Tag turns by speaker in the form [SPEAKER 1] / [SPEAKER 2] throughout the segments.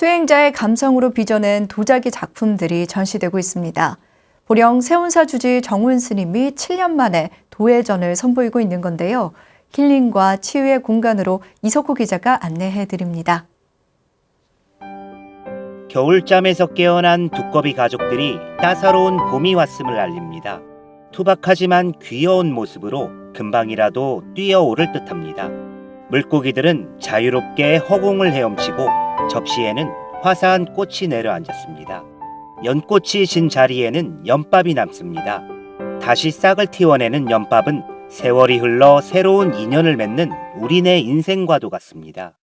[SPEAKER 1] 수행자의 감성으로 빚어낸 도자기 작품들이 전시되고 있습니다. 보령 세운사 주지 정훈 스님이 7년 만에 도예전을 선보이고 있는 건데요. 힐링과 치유의 공간으로 이석호 기자가 안내해 드립니다.
[SPEAKER 2] 겨울잠에서 깨어난 두꺼비 가족들이 따사로운 봄이 왔음을 알립니다. 투박하지만 귀여운 모습으로 금방이라도 뛰어오를 듯합니다. 물고기들은 자유롭게 허공을 헤엄치고 접시에는 화사한 꽃이 내려앉았습니다. 연꽃이 진 자리에는 연밥이 남습니다. 다시 싹을 틔워내는 연밥은 세월이 흘러 새로운 인연을 맺는 우리네 인생과도 같습니다.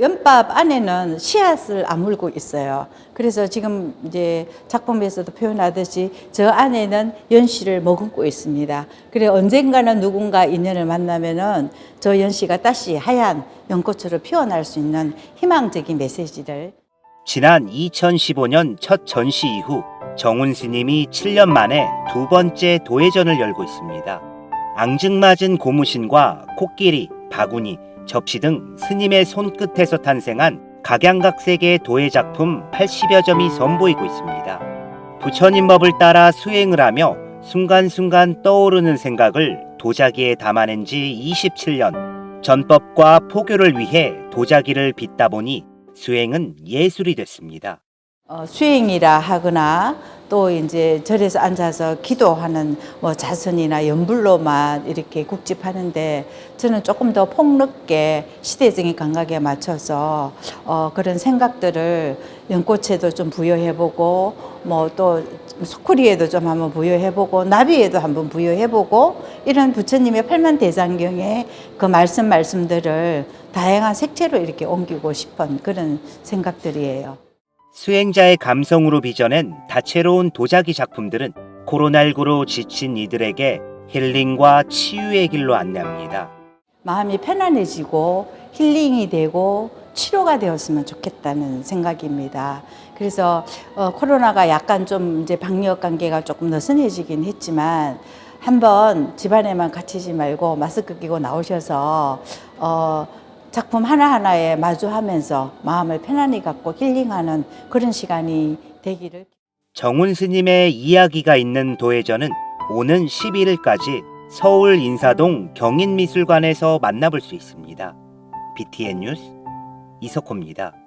[SPEAKER 3] 연밥 안에는 씨앗을 아물고 있어요. 그래서 지금 이제 작품에서도 표현하듯이 저 안에는 연씨를 머금고 있습니다. 그래 언젠가는 누군가 인연을 만나면은 저 연씨가 다시 하얀 연꽃으로 피어날 수 있는 희망적인 메시지를
[SPEAKER 2] 지난 2015년 첫 전시 이후 정훈 스님이 7년 만에 두 번째 도예전을 열고 있습니다. 앙증맞은 고무신과 코끼리, 바구니, 접시 등 스님의 손끝에서 탄생한 각양각색의 도예 작품 80여 점이 선보이고 있습니다. 부처님 법을 따라 수행을 하며 순간순간 떠오르는 생각을 도자기에 담아낸 지 27년. 전법과 포교를 위해 도자기를 빚다 보니 수행은 예술이 됐습니다.
[SPEAKER 3] 어, 수행이라 하거나 또 이제 절에서 앉아서 기도하는 뭐 자선이나 연불로만 이렇게 국집하는데 저는 조금 더 폭넓게 시대적인 감각에 맞춰서 어, 그런 생각들을 연꽃에도 좀 부여해보고 뭐 또 소쿠리에도 좀 한번 부여해보고 나비에도 한번 부여해보고 이런 부처님의 팔만 대장경의 그 말씀 말씀들을 다양한 색채로 이렇게 옮기고 싶은 그런 생각들이에요.
[SPEAKER 2] 수행자의 감성으로 빚어낸 다채로운 도자기 작품들은 코로나19로 지친 이들에게 힐링과 치유의 길로 안내합니다.
[SPEAKER 3] 마음이 편안해지고 힐링이 되고 치료가 되었으면 좋겠다는 생각입니다. 그래서 어, 코로나가 약간 좀 이제 방역 관계가 조금 느슨해지긴 했지만 한번 집안에만 갇히지 말고 마스크 끼고 나오셔서 어, 작품 하나하나에 마주하면서 마음을 편안히 갖고 힐링하는 그런 시간이 되기를
[SPEAKER 2] 정훈 스님의 이야기가 있는 도예전은 오는 11일까지 서울 인사동 경인미술관에서 만나볼 수 있습니다. BTN 뉴스 이석호입니다.